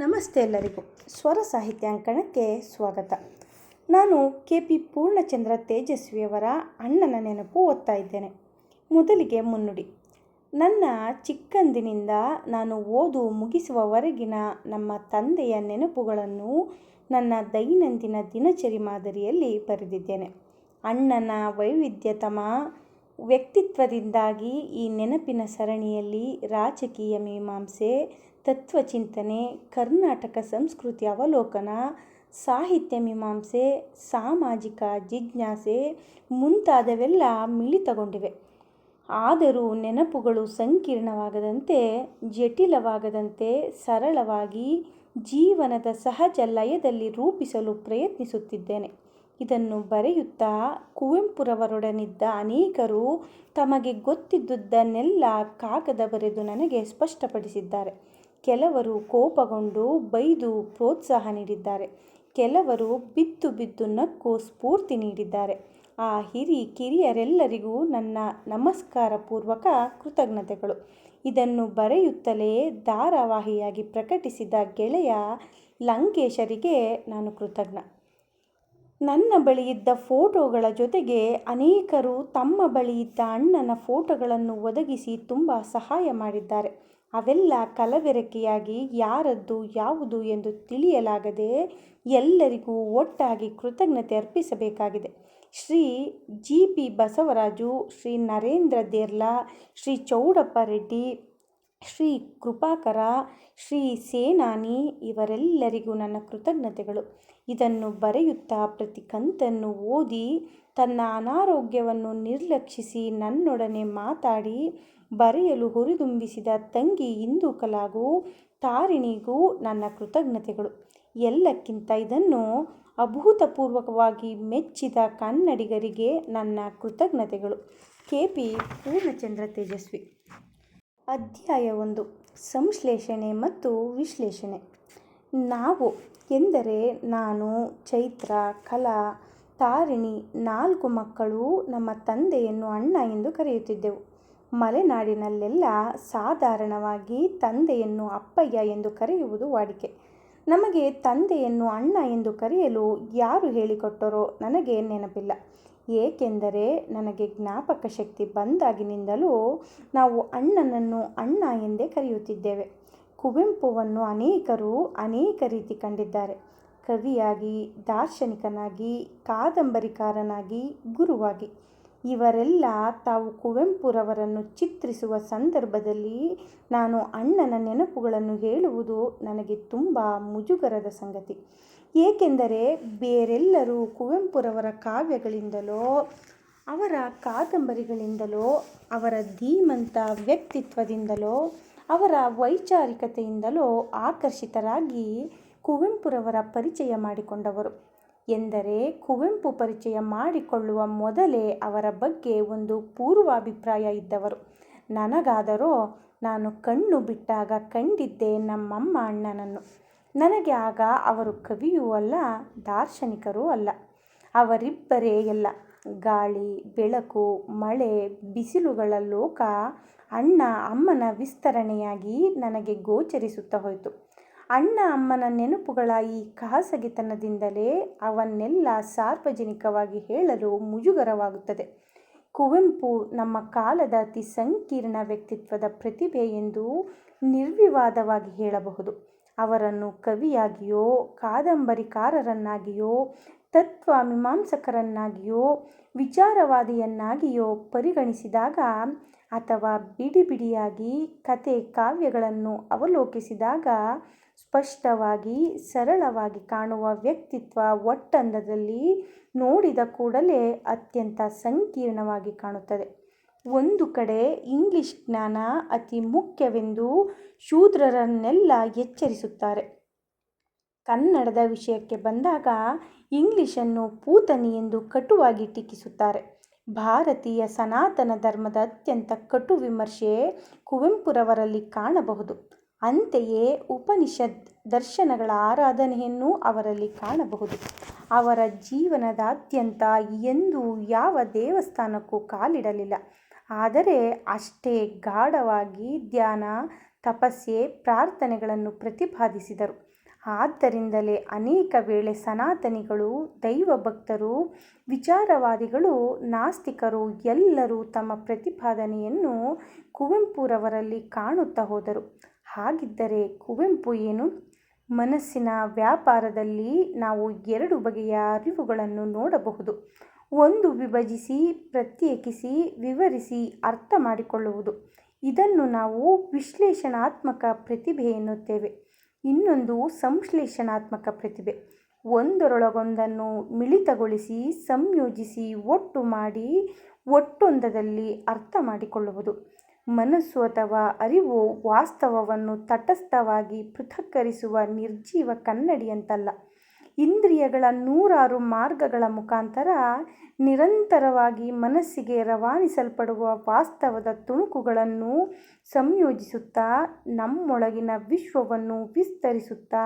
ನಮಸ್ತೆ ಎಲ್ಲರಿಗೂ. ಸ್ವರ ಸಾಹಿತ್ಯಾಂಕಣಕ್ಕೆ ಸ್ವಾಗತ. ನಾನು ಕೆ ಪಿ ಪೂರ್ಣಚಂದ್ರ ತೇಜಸ್ವಿಯವರ ಅಣ್ಣನ ನೆನಪು ಓದ್ತಾ ಇದ್ದೇನೆ. ಮೊದಲಿಗೆ ಮುನ್ನುಡಿ. ನನ್ನ ಚಿಕ್ಕಂದಿನಿಂದ ನಾನು ಓದು ಮುಗಿಸುವವರೆಗಿನ ನಮ್ಮ ತಂದೆಯ ನೆನಪುಗಳನ್ನು ನನ್ನ ದೈನಂದಿನ ದಿನಚರಿ ಮಾದರಿಯಲ್ಲಿ ಬರೆದಿದ್ದೇನೆ. ಅಣ್ಣನ ವೈವಿಧ್ಯತಮ ವ್ಯಕ್ತಿತ್ವದಿಂದಾಗಿ ಈ ನೆನಪಿನ ಸರಣಿಯಲ್ಲಿ ರಾಜಕೀಯ ಮೀಮಾಂಸೆ ತತ್ವಚಿಂತನೆ ಕರ್ನಾಟಕ ಸಂಸ್ಕೃತಿ ಅವಲೋಕನ, ಸಾಹಿತ್ಯ ಮೀಮಾಂಸೆ, ಸಾಮಾಜಿಕ ಜಿಜ್ಞಾಸೆ ಮುಂತಾದವೆಲ್ಲ ಮಿಳಿತಗೊಂಡಿವೆ. ಆದರೂ ನೆನಪುಗಳು ಸಂಕೀರ್ಣವಾಗದಂತೆ, ಜಟಿಲವಾಗದಂತೆ ಸರಳವಾಗಿ ಜೀವನದ ಸಹಜ ಲಯದಲ್ಲಿ ರೂಪಿಸಲು ಪ್ರಯತ್ನಿಸುತ್ತಿದ್ದೇನೆ. ಇದನ್ನು ಬರೆಯುತ್ತಾ ಕುವೆಂಪುರವರೊಡನಿದ್ದ ಅನೇಕರು ತಮಗೆ ಗೊತ್ತಿದ್ದುದನ್ನೆಲ್ಲ ಕಾಗದ ಬರೆದು ನನಗೆ ಸ್ಪಷ್ಟಪಡಿಸಿದ್ದಾರೆ. ಕೆಲವರು ಕೋಪಗೊಂಡು ಬೈದು ಪ್ರೋತ್ಸಾಹ ನೀಡಿದ್ದಾರೆ. ಕೆಲವರು ಬಿದ್ದು ಬಿದ್ದು ನಕ್ಕು ಸ್ಫೂರ್ತಿ ನೀಡಿದ್ದಾರೆ. ಆ ಹಿರಿ ಕಿರಿಯರೆಲ್ಲರಿಗೂ ನನ್ನ ನಮಸ್ಕಾರ ಪೂರ್ವಕ ಕೃತಜ್ಞತೆಗಳು. ಇದನ್ನು ಬರೆಯುತ್ತಲೇ ಧಾರಾವಾಹಿಯಾಗಿ ಪ್ರಕಟಿಸಿದ ಗೆಳೆಯ ಲಂಕೇಶರಿಗೆ ನಾನು ಕೃತಜ್ಞ. ನನ್ನ ಬಳಿ ಇದ್ದ ಫೋಟೋಗಳ ಜೊತೆಗೆ ಅನೇಕರು ತಮ್ಮ ಬಳಿ ಇದ್ದ ಅಣ್ಣನ ಫೋಟೋಗಳನ್ನು ಒದಗಿಸಿ ತುಂಬ ಸಹಾಯ ಮಾಡಿದ್ದಾರೆ. ಅವೆಲ್ಲ ಕಲಬೆರಕೆಯಾಗಿ ಯಾರದ್ದು ಯಾವುದು ಎಂದು ತಿಳಿಯಲಾಗದೆ ಎಲ್ಲರಿಗೂ ಒಟ್ಟಾಗಿ ಕೃತಜ್ಞತೆ ಅರ್ಪಿಸಬೇಕಾಗಿದೆ. ಶ್ರೀ ಜಿ ಪಿ ಬಸವರಾಜು, ಶ್ರೀ ನರೇಂದ್ರ ದೇರ್ಲಾ, ಶ್ರೀ ಚೌಡಪ್ಪ ರೆಡ್ಡಿ, ಶ್ರೀ ಕೃಪಾಕರ, ಶ್ರೀ ಸೇನಾನಿ ಇವರೆಲ್ಲರಿಗೂ ನನ್ನ ಕೃತಜ್ಞತೆಗಳು. ಇದನ್ನು ಬರೆಯುತ್ತಾ ಪ್ರತಿ ಕಂತನ್ನು ಓದಿ ತನ್ನ ಅನಾರೋಗ್ಯವನ್ನು ನಿರ್ಲಕ್ಷಿಸಿ ನನ್ನೊಡನೆ ಮಾತಾಡಿ ಬರೆಯಲು ಹುರಿದುಂಬಿಸಿದ ತಂಗಿ ಹಿಂದೂ ಕಲಾಗೂ, ತಾರಿಣಿಗೂ ನನ್ನ ಕೃತಜ್ಞತೆಗಳು. ಎಲ್ಲಕ್ಕಿಂತ ಇದನ್ನು ಅಭೂತಪೂರ್ವಕವಾಗಿ ಮೆಚ್ಚಿದ ಕನ್ನಡಿಗರಿಗೆ ನನ್ನ ಕೃತಜ್ಞತೆಗಳು. ಕೆ. ಪಿ. ಪೂರ್ಣಚಂದ್ರ ತೇಜಸ್ವಿ. ಅಧ್ಯಾಯ ಒಂದು. ಸಂಶ್ಲೇಷಣೆ ಮತ್ತು ವಿಶ್ಲೇಷಣೆ. ನಾವು ಎಂದರೆ ನಾನು, ಚೈತ್ರ, ಕಲಾ, ತಾರಿಣಿ, ನಾಲ್ಕು ಮಕ್ಕಳು ನಮ್ಮ ತಂದೆಯನ್ನು ಅಣ್ಣ ಎಂದು ಕರೆಯುತ್ತಿದ್ದೆವು. ಮಲೆನಾಡಿನಲ್ಲೆಲ್ಲ ಸಾಧಾರಣವಾಗಿ ತಂದೆಯನ್ನು ಅಪ್ಪಯ್ಯ ಎಂದು ಕರೆಯುವುದು ವಾಡಿಕೆ. ನಮಗೆ ತಂದೆಯನ್ನು ಅಣ್ಣ ಎಂದು ಕರೆಯಲು ಯಾರು ಹೇಳಿಕೊಟ್ಟರೋ ನನಗೆ ನೆನಪಿಲ್ಲ. ಏಕೆಂದರೆ ನನಗೆ ಜ್ಞಾಪಕ ಶಕ್ತಿ ಬಂದಾಗಿನಿಂದಲೂ ನಾವು ಅಣ್ಣನನ್ನು ಅಣ್ಣ ಎಂದೇ ಕರೆಯುತ್ತಿದ್ದೇವೆ. ಕುವೆಂಪುವನ್ನು ಅನೇಕರು ಅನೇಕ ರೀತಿ ಕಂಡಿದ್ದಾರೆ. ಕವಿಯಾಗಿ, ದಾರ್ಶನಿಕನಾಗಿ, ಕಾದಂಬರಿಕಾರನಾಗಿ, ಗುರುವಾಗಿ. ಇವರೆಲ್ಲ ತಾವು ಕುವೆಂಪುರವರನ್ನು ಚಿತ್ರಿಸುವ ಸಂದರ್ಭದಲ್ಲಿ ನಾನು ಅಣ್ಣನ ನೆನಪುಗಳನ್ನು ಹೇಳುವುದು ನನಗೆ ತುಂಬ ಮುಜುಗರದ ಸಂಗತಿ. ಏಕೆಂದರೆ ಬೇರೆಲ್ಲರೂ ಕುವೆಂಪುರವರ ಕಾವ್ಯಗಳಿಂದಲೋ, ಅವರ ಕಾದಂಬರಿಗಳಿಂದಲೋ, ಅವರ ಧೀಮಂತ ವ್ಯಕ್ತಿತ್ವದಿಂದಲೋ, ಅವರ ವೈಚಾರಿಕತೆಯಿಂದಲೋ ಆಕರ್ಷಿತರಾಗಿ ಕುವೆಂಪುರವರ ಪರಿಚಯ ಮಾಡಿಕೊಂಡವರು. ಎಂದರೆ ಕುವೆಂಪು ಪರಿಚಯ ಮಾಡಿಕೊಳ್ಳುವ ಮೊದಲೇ ಅವರ ಬಗ್ಗೆ ಒಂದು ಪೂರ್ವಾಭಿಪ್ರಾಯ ಇದ್ದವರು. ನನಗಾದರೋ ನಾನು ಕಣ್ಣು ಬಿಟ್ಟಾಗ ಕಂಡಿದ್ದೆ ನಮ್ಮಮ್ಮ ಅಣ್ಣನನ್ನು. ನನಗೆ ಆಗ ಅವರು ಕವಿಯೂ ಅಲ್ಲ, ದಾರ್ಶನಿಕರೂ ಅಲ್ಲ. ಅವರಿಬ್ಬರೇ ಎಲ್ಲ. ಗಾಳಿ, ಬೆಳಕು, ಮಳೆ, ಬಿಸಿಲುಗಳ ಲೋಕ ಅಣ್ಣ ಅಮ್ಮನ ವಿಸ್ತರಣೆಯಾಗಿ ನನಗೆ ಗೋಚರಿಸುತ್ತಾ ಹೋಯಿತು. ಅಣ್ಣ ಅಮ್ಮನ ನೆನಪುಗಳ ಈ ಖಾಸಗಿತನದಿಂದಲೇ ಅವನ್ನೆಲ್ಲ ಸಾರ್ವಜನಿಕವಾಗಿ ಹೇಳಲು ಮುಜುಗರವಾಗುತ್ತದೆ. ಕುವೆಂಪು ನಮ್ಮ ಕಾಲದ ಅತಿ ಸಂಕೀರ್ಣ ವ್ಯಕ್ತಿತ್ವದ ಪ್ರತಿಭೆ ಎಂದು ನಿರ್ವಿವಾದವಾಗಿ ಹೇಳಬಹುದು. ಅವರನ್ನು ಕವಿಯಾಗಿಯೋ, ಕಾದಂಬರಿಕಾರರನ್ನಾಗಿಯೋ ತತ್ವ ಮೀಮಾಂಸಕರನ್ನಾಗಿಯೋ ವಿಚಾರವಾದಿಯನ್ನಾಗಿಯೋ ಪರಿಗಣಿಸಿದಾಗ ಅಥವಾ ಬಿಡಿ ಬಿಡಿಯಾಗಿ ಕತೆ ಕಾವ್ಯಗಳನ್ನು ಅವಲೋಕಿಸಿದಾಗ ಸ್ಪಷ್ಟವಾಗಿ, ಸರಳವಾಗಿ ಕಾಣುವ ವ್ಯಕ್ತಿತ್ವ ಒಟ್ಟಂದದಲ್ಲಿ ನೋಡಿದ ಕೂಡಲೇ ಅತ್ಯಂತ ಸಂಕೀರ್ಣವಾಗಿ ಕಾಣುತ್ತದೆ. ಒಂದು ಕಡೆ ಇಂಗ್ಲಿಷ್ ಜ್ಞಾನ ಅತಿ ಮುಖ್ಯವೆಂದು ಶೂದ್ರರನ್ನೆಲ್ಲ ಎಚ್ಚರಿಸುತ್ತಾರೆ. ಕನ್ನಡದ ವಿಷಯಕ್ಕೆ ಬಂದಾಗ ಇಂಗ್ಲಿಷನ್ನು ಪೂತನಿ ಎಂದು ಕಟುವಾಗಿ ಟೀಕಿಸುತ್ತಾರೆ. ಭಾರತೀಯ ಸನಾತನ ಧರ್ಮದ ಅತ್ಯಂತ ಕಟು ವಿಮರ್ಶೆ ಕುವೆಂಪುರವರಲ್ಲಿ ಕಾಣಬಹುದು. ಅಂತೆಯೇ ಉಪನಿಷತ್ ದರ್ಶನಗಳ ಆರಾಧನೆಯನ್ನು ಅವರಲ್ಲಿ ಕಾಣಬಹುದು. ಅವರ ಜೀವನದಾದ್ಯಂತ ಎಂದೂ ಯಾವ ದೇವಸ್ಥಾನಕ್ಕೂ ಕಾಲಿಡಲಿಲ್ಲ. ಆದರೆ ಅಷ್ಟೇ ಗಾಢವಾಗಿ ಧ್ಯಾನ, ತಪಸ್ಸೆ, ಪ್ರಾರ್ಥನೆಗಳನ್ನು ಪ್ರತಿಪಾದಿಸಿದರು. ಆದ್ದರಿಂದಲೇ ಅನೇಕ ವೇಳೆ ಸನಾತನಿಗಳು, ದೈವಭಕ್ತರು, ವಿಚಾರವಾದಿಗಳು, ನಾಸ್ತಿಕರು ಎಲ್ಲರೂ ತಮ್ಮ ಪ್ರತಿಪಾದನೆಯನ್ನು ಕುವೆಂಪುರವರಲ್ಲಿ ಕಾಣುತ್ತಾ ಹೋದರು. ಹಾಗಿದ್ದರೆ ಕುವೆಂಪು ಏನು? ಮನಸ್ಸಿನ ವ್ಯಾಪಾರದಲ್ಲಿ ನಾವು ಎರಡು ಬಗೆಯ ಅರಿವುಗಳನ್ನು ನೋಡಬಹುದು. ಒಂದು, ವಿಭಜಿಸಿ, ಪ್ರತ್ಯೇಕಿಸಿ, ವಿವರಿಸಿ, ಅರ್ಥ ಮಾಡಿಕೊಳ್ಳುವುದು. ಇದನ್ನು ನಾವು ವಿಶ್ಲೇಷಣಾತ್ಮಕ ಪ್ರತಿಭೆ ಎನ್ನುತ್ತೇವೆ. ಇನ್ನೊಂದು, ಸಂಶ್ಲೇಷಣಾತ್ಮಕ ಪ್ರತಿಭೆ. ಒಂದರೊಳಗೊಂದನ್ನು ಮಿಳಿತಗೊಳಿಸಿ, ಸಂಯೋಜಿಸಿ, ಒಟ್ಟು ಮಾಡಿ ಒಟ್ಟೊಂದದಲ್ಲಿ ಅರ್ಥ ಮಾಡಿಕೊಳ್ಳುವುದು. ಮನಸ್ಸು ಅಥವಾ ಅರಿವು ವಾಸ್ತವವನ್ನು ತಟಸ್ಥವಾಗಿ ಪೃಥಕ್ಕರಿಸುವ ನಿರ್ಜೀವ ಕನ್ನಡಿಯಂತಲ್ಲ. ಇಂದ್ರಿಯಗಳ ನೂರಾರು ಮಾರ್ಗಗಳ ಮುಖಾಂತರ ನಿರಂತರವಾಗಿ ಮನಸ್ಸಿಗೆ ರವಾನಿಸಲ್ಪಡುವ ವಾಸ್ತವದ ತುಣುಕುಗಳನ್ನು ಸಂಯೋಜಿಸುತ್ತಾ, ನಮ್ಮೊಳಗಿನ ವಿಶ್ವವನ್ನು ವಿಸ್ತರಿಸುತ್ತಾ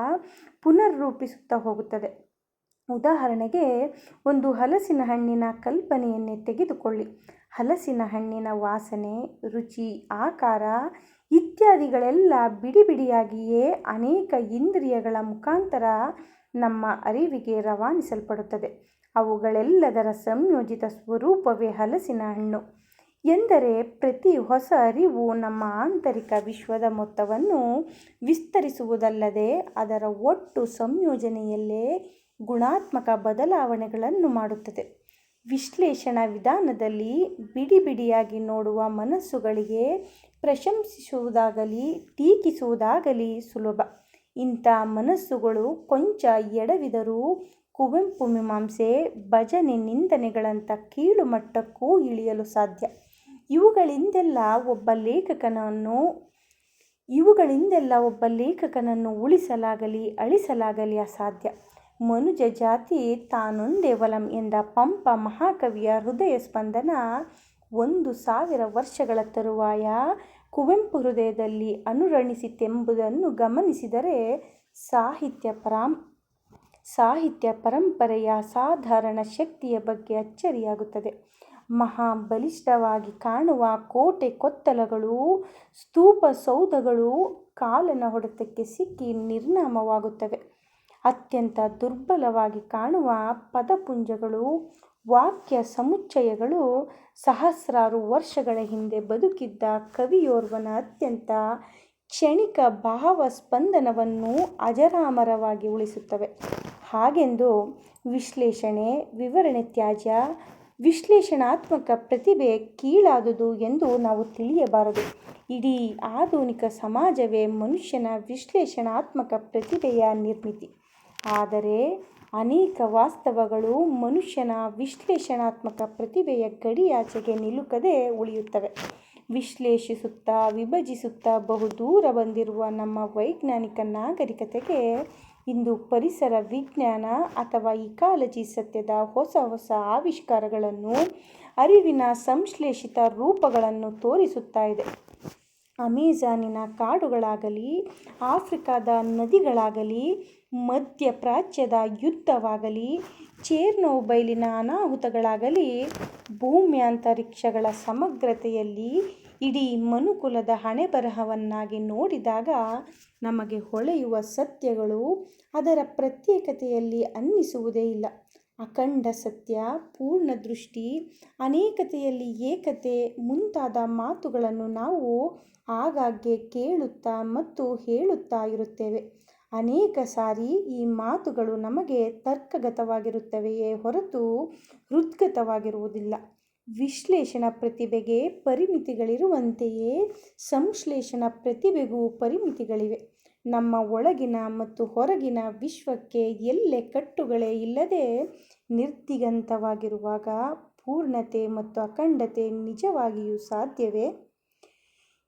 ಪುನರ್ರೂಪಿಸುತ್ತಾ ಹೋಗುತ್ತದೆ. ಉದಾಹರಣೆಗೆ, ಒಂದು ಹಲಸಿನ ಹಣ್ಣಿನ ಕಲ್ಪನೆಯನ್ನೇ ತೆಗೆದುಕೊಳ್ಳಿ. ಹಲಸಿನ ಹಣ್ಣಿನ ವಾಸನೆ, ರುಚಿ, ಆಕಾರ ಇತ್ಯಾದಿಗಳೆಲ್ಲ ಬಿಡಿ ಬಿಡಿಯಾಗಿಯೇ ಅನೇಕ ಇಂದ್ರಿಯಗಳ ಮುಖಾಂತರ ನಮ್ಮ ಅರಿವಿಗೆ ರವಾನಿಸಲ್ಪಡುತ್ತದೆ. ಅವುಗಳೆಲ್ಲದರ ಸಂಯೋಜಿತ ಸ್ವರೂಪವೇ ಹಲಸಿನ ಹಣ್ಣು. ಎಂದರೆ ಪ್ರತಿ ಹೊಸ ಅರಿವು ನಮ್ಮ ಆಂತರಿಕ ವಿಶ್ವದ ಮೊತ್ತವನ್ನು ವಿಸ್ತರಿಸುವುದಲ್ಲದೆ ಅದರ ಒಟ್ಟು ಸಂಯೋಜನೆಯಲ್ಲೇ ಗುಣಾತ್ಮಕ ಬದಲಾವಣೆಗಳನ್ನು ಮಾಡುತ್ತದೆ. ವಿಶ್ಲೇಷಣಾ ವಿಧಾನದಲ್ಲಿ ಬಿಡಿ ಬಿಡಿಯಾಗಿ ನೋಡುವ ಮನಸ್ಸುಗಳಿಗೆ ಪ್ರಶಂಸಿಸುವುದಾಗಲಿ, ಟೀಕಿಸುವುದಾಗಲಿ ಸುಲಭ. ಇಂಥ ಮನಸ್ಸುಗಳು ಕೊಂಚ ಎಡವಿದರೂ ಕುವೆಂಪು ಮೀಮಾಂಸೆ, ಭಜನೆ ನಿಂದನೆಗಳಂಥ ಕೀಳು ಮಟ್ಟಕ್ಕೂ ಇಳಿಯಲು ಸಾಧ್ಯ. ಇವುಗಳಿಂದೆಲ್ಲ ಒಬ್ಬ ಲೇಖಕನನ್ನು, ಇವುಗಳಿಂದೆಲ್ಲ ಒಬ್ಬ ಲೇಖಕನನ್ನು ಉಳಿಸಲಾಗಲಿ, ಅಳಿಸಲಾಗಲಿ ಅಸಾಧ್ಯ. ಮನುಜ ಜಾತಿ ತಾನೊಂದೇ ವಲಂ ಎಂದ ಪಂಪ ಮಹಾಕವಿಯ ಹೃದಯ ಸ್ಪಂದನ ಒಂದು ಸಾವಿರ ವರ್ಷಗಳ ತರುವಾಯ ಕುವೆಂಪು ಹೃದಯದಲ್ಲಿ ಅನುರಣಿಸಿತೆಂಬುದನ್ನು ಗಮನಿಸಿದರೆ ಸಾಹಿತ್ಯ ಪರಾಂ, ಸಾಹಿತ್ಯ ಪರಂಪರೆಯ ಸಾಧಾರಣ ಶಕ್ತಿಯ ಬಗ್ಗೆ ಅಚ್ಚರಿಯಾಗುತ್ತದೆ. ಮಹಾ ಬಲಿಷ್ಠವಾಗಿ ಕಾಣುವ ಕೋಟೆ ಕೊತ್ತಲಗಳು, ಸ್ತೂಪ ಸೌಧಗಳು ಕಾಲನ ಹೊಡೆತಕ್ಕೆ ಸಿಕ್ಕಿ ನಿರ್ನಾಮವಾಗುತ್ತವೆ. ಅತ್ಯಂತ ದುರ್ಬಲವಾಗಿ ಕಾಣುವ ಪದಪುಂಜಗಳು, ವಾಕ್ಯ ಸಮುಚ್ಚಯಗಳು, ಸಹಸ್ರಾರು ವರ್ಷಗಳ ಹಿಂದೆ ಬದುಕಿದ್ದ ಕವಿಯೋರ್ವನ ಅತ್ಯಂತ ಕ್ಷಣಿಕ ಭಾವ ಸ್ಪಂದನವನ್ನು ಅಜರಾಮರವಾಗಿ ಉಳಿಸುತ್ತವೆ. ಹಾಗೆಂದು ವಿಶ್ಲೇಷಣೆ, ವಿವರಣೆ ತ್ಯಾಜ್ಯ, ವಿಶ್ಲೇಷಣಾತ್ಮಕ ಪ್ರತಿಭೆ ಕೀಳಾದುದು ಎಂದು ನಾವು ತಿಳಿಯಬಾರದು. ಇಡೀ ಆಧುನಿಕ ಸಮಾಜವೇ ಮನುಷ್ಯನ ವಿಶ್ಲೇಷಣಾತ್ಮಕ ಪ್ರತಿಭೆಯ ನಿರ್ಮಿತಿ. ಆದರೆ ಅನೇಕ ವಾಸ್ತವಗಳು ಮನುಷ್ಯನ ವಿಶ್ಲೇಷಣಾತ್ಮಕ ಪ್ರತಿಭೆಯ ಗಡಿಯಾಚೆಗೆ ನಿಲುಕದೆ ಉಳಿಯುತ್ತವೆ. ವಿಶ್ಲೇಷಿಸುತ್ತಾ ವಿಭಜಿಸುತ್ತಾ ಬಹುದೂರ ಬಂದಿರುವ ನಮ್ಮ ವೈಜ್ಞಾನಿಕ ನಾಗರಿಕತೆಗೆ ಇಂದು ಪರಿಸರ ವಿಜ್ಞಾನ ಅಥವಾ ಇಕಾಲಜಿ ಸತ್ಯದ ಹೊಸ ಹೊಸ ಆವಿಷ್ಕಾರಗಳನ್ನು, ಅರಿವಿನ ಸಂಶ್ಲೇಷಿತ ರೂಪಗಳನ್ನು ತೋರಿಸುತ್ತಾ ಇದೆ. ಅಮೆಜಾನಿನ ಕಾಡುಗಳಾಗಲಿ, ಆಫ್ರಿಕಾದ ನದಿಗಳಾಗಲಿ ಮಧ್ಯ ಪ್ರಾಚ್ಯದ ಯುದ್ಧವಾಗಲಿ, ಚೇರ್ನೋಬೈಲಿನ ಅನಾಹುತಗಳಾಗಲಿ ಭೂಮ್ಯಾಂತರಿಕ್ಷಗಳ ಸಮಗ್ರತೆಯಲ್ಲಿ ಇಡೀ ಮನುಕುಲದ ಹಣೆಬರಹವನ್ನಾಗಿ ನೋಡಿದಾಗ ನಮಗೆ ಹೊಳೆಯುವ ಸತ್ಯಗಳು ಅದರ ಪ್ರತ್ಯೇಕತೆಯಲ್ಲಿ ಅನ್ನಿಸುವುದೇ ಇಲ್ಲ. ಅಖಂಡ ಸತ್ಯ, ಪೂರ್ಣ ದೃಷ್ಟಿ, ಅನೇಕತೆಯಲ್ಲಿ ಏಕತೆ ಮುಂತಾದ ಮಾತುಗಳನ್ನು ನಾವು ಆಗಾಗ್ಗೆ ಕೇಳುತ್ತಾ ಮತ್ತು ಹೇಳುತ್ತಾ ಇರುತ್ತೇವೆ. ಅನೇಕ ಸಾರಿ ಈ ಮಾತುಗಳು ನಮಗೆ ತರ್ಕಗತವಾಗಿರುತ್ತವೆಯೇ ಹೊರತು ಹೃದ್ಗತವಾಗಿರುವುದಿಲ್ಲ. ವಿಶ್ಲೇಷಣಾ ಪ್ರತಿಭೆಗೆ ಪರಿಮಿತಿಗಳಿರುವಂತೆಯೇ ಸಂಶ್ಲೇಷಣಾ ಪ್ರತಿಭೆಗೂ ಪರಿಮಿತಿಗಳಿವೆ. ನಮ್ಮ ಒಳಗಿನ ಮತ್ತು ಹೊರಗಿನ ವಿಶ್ವಕ್ಕೆ ಎಲ್ಲೆ ಕಟ್ಟುಗಳೇ ಇಲ್ಲದೆ ನಿರ್ದಿಗಂತವಾಗಿರುವಾಗ ಪೂರ್ಣತೆ ಮತ್ತು ಅಖಂಡತೆ ನಿಜವಾಗಿಯೂ ಸಾಧ್ಯವೇ?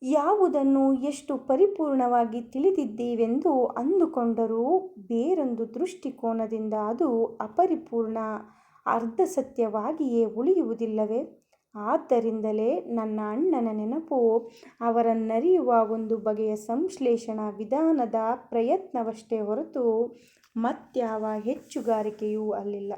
ಯಾವುದನ್ನು ಎಷ್ಟು ಪರಿಪೂರ್ಣವಾಗಿ ತಿಳಿದಿದ್ದೀವೆಂದು ಅಂದುಕೊಂಡರೂ ಬೇರೊಂದು ದೃಷ್ಟಿಕೋನದಿಂದ ಅದು ಅಪರಿಪೂರ್ಣ, ಅರ್ಧಸತ್ಯವಾಗಿಯೇ ಉಳಿಯುವುದಿಲ್ಲವೇ? ಆದ್ದರಿಂದಲೇ ನನ್ನ ಅಣ್ಣನ ನೆನಪು ಅವರನ್ನರಿಯುವ ಒಂದು ಬಗೆಯ ಸಂಶ್ಲೇಷಣಾ ವಿಧಾನದ ಪ್ರಯತ್ನವಷ್ಟೇ ಹೊರತು ಮತ್ಯಾವ ಹೆಚ್ಚುಗಾರಿಕೆಯೂ ಅಲ್ಲಿಲ್ಲ.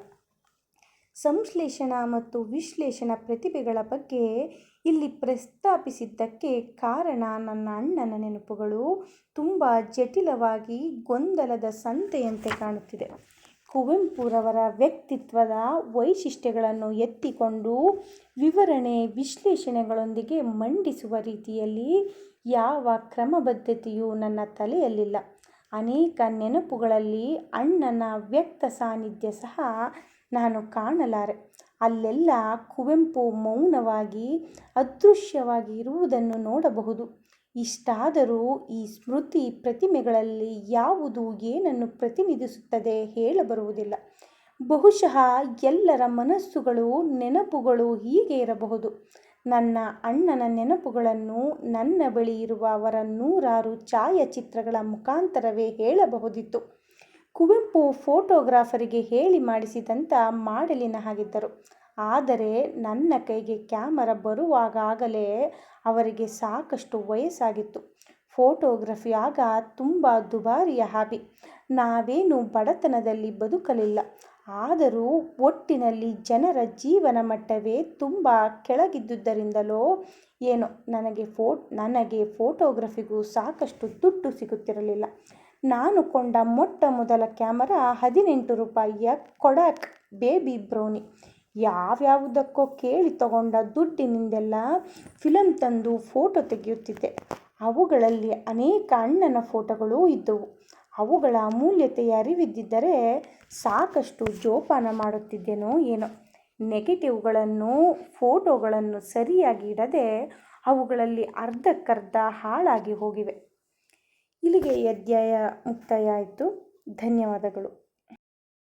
ಸಂಶ್ಲೇಷಣಾ ಮತ್ತು ವಿಶ್ಲೇಷಣಾ ಪ್ರತಿಭೆಗಳ ಬಗ್ಗೆ ಇಲ್ಲಿ ಪ್ರಸ್ತಾಪಿಸಿದ್ದಕ್ಕೆ ಕಾರಣ ನನ್ನ ಅಣ್ಣನ ನೆನಪುಗಳು ತುಂಬ ಜಟಿಲವಾಗಿ ಗೊಂದಲದ ಸಂತೆಯಂತೆ ಕಾಣುತ್ತಿದೆ. ಕುವೆಂಪುರವರ ವ್ಯಕ್ತಿತ್ವದ ವೈಶಿಷ್ಟ್ಯಗಳನ್ನು ಎತ್ತಿಕೊಂಡು ವಿವರಣೆ, ವಿಶ್ಲೇಷಣೆಗಳೊಂದಿಗೆ ಮಂಡಿಸುವ ರೀತಿಯಲ್ಲಿ ಯಾವ ಕ್ರಮಬದ್ಧತೆಯೂ ನನ್ನ ತಲೆಯಲ್ಲಿಲ್ಲ. ಅನೇಕ ನೆನಪುಗಳಲ್ಲಿ ಅಣ್ಣನ ವ್ಯಕ್ತ ಸಾನ್ನಿಧ್ಯ ಸಹ ನಾನು ಕಾಣಲಾರೆ. ಅಲ್ಲೆಲ್ಲ ಕುವೆಂಪು ಮೌನವಾಗಿ, ಅದೃಶ್ಯವಾಗಿ ಇರುವುದನ್ನು ನೋಡಬಹುದು. ಇಷ್ಟಾದರೂ ಈ ಸ್ಮೃತಿ ಪ್ರತಿಮೆಗಳಲ್ಲಿ ಯಾವುದು ಏನನ್ನು ಪ್ರತಿನಿಧಿಸುತ್ತದೆ ಹೇಳಬರುವುದಿಲ್ಲ. ಬಹುಶಃ ಎಲ್ಲರ ಮನಸ್ಸುಗಳು, ನೆನಪುಗಳು ಹೀಗೆ ಇರಬಹುದು. ನನ್ನ ಅಣ್ಣನ ನೆನಪುಗಳನ್ನು ನನ್ನ ಬಳಿ ಇರುವ ಅವರ ನೂರಾರು ಛಾಯಾಚಿತ್ರಗಳ ಮುಖಾಂತರವೇ ಹೇಳಬಹುದಿತ್ತು. ಕುವೆಂಪು ಫೋಟೋಗ್ರಾಫರಿಗೆ ಹೇಳಿ ಮಾಡಿಸಿದಂಥ ಮಾಡಲಿನ ಹಾಗಿದ್ದರು. ಆದರೆ ನನ್ನ ಕೈಗೆ ಕ್ಯಾಮರಾ ಬರುವಾಗಲೇ ಅವರಿಗೆ ಸಾಕಷ್ಟು ವಯಸ್ಸಾಗಿತ್ತು. ಫೋಟೋಗ್ರಫಿ ಆಗ ತುಂಬ ದುಬಾರಿಯ ಹಾಬಿ. ನಾವೇನು ಬಡತನದಲ್ಲಿ ಬದುಕಲಿಲ್ಲ. ಆದರೂ ಒಟ್ಟಿನಲ್ಲಿ ಜನರ ಜೀವನ ಮಟ್ಟವೇ ತುಂಬ ಕೆಳಗಿದ್ದುದರಿಂದಲೋ ಏನೋ ನನಗೆ ಫೋ, ನನಗೆ ಫೋಟೋಗ್ರಫಿಗೂ ಸಾಕಷ್ಟು ದುಡ್ಡು ಸಿಗುತ್ತಿರಲಿಲ್ಲ. ನಾನು ಕೊಂಡ ಮೊಟ್ಟ ಮೊದಲ ಕ್ಯಾಮರಾ ಹದಿನೆಂಟು ರೂಪಾಯಿಯ ಕೊಡಾಕ್ ಬೇಬಿ ಬ್ರೌನಿ. ಯಾವ್ಯಾವುದಕ್ಕೋ ಕೇಳಿ ತಗೊಂಡ ದುಡ್ಡಿನಿಂದೆಲ್ಲ ಫಿಲಂ ತಂದು ಫೋಟೋ ತೆಗೆಯುತ್ತಿದ್ದೆ. ಅವುಗಳಲ್ಲಿ ಅನೇಕ ಅಣ್ಣನ ಫೋಟೋಗಳು ಇದ್ದವು. ಅವುಗಳ ಅಮೂಲ್ಯತೆಯ ಅರಿವಿದ್ದಿದ್ದರೆ ಸಾಕಷ್ಟು ಜೋಪಾನ ಮಾಡುತ್ತಿದ್ದೆನೋ ಏನೋ. ನೆಗೆಟಿವ್ಗಳನ್ನು ಫೋಟೋಗಳನ್ನು ಸರಿಯಾಗಿ ಇಡದೆ ಅವುಗಳಲ್ಲಿ ಅರ್ಧಕ್ಕರ್ಧ ಹಾಳಾಗಿ ಹೋಗಿವೆ. ಇಲ್ಲಿಗೆ ಈ ಅಧ್ಯಾಯ ಮುಕ್ತಾಯ ಆಯಿತು. ಧನ್ಯವಾದಗಳು.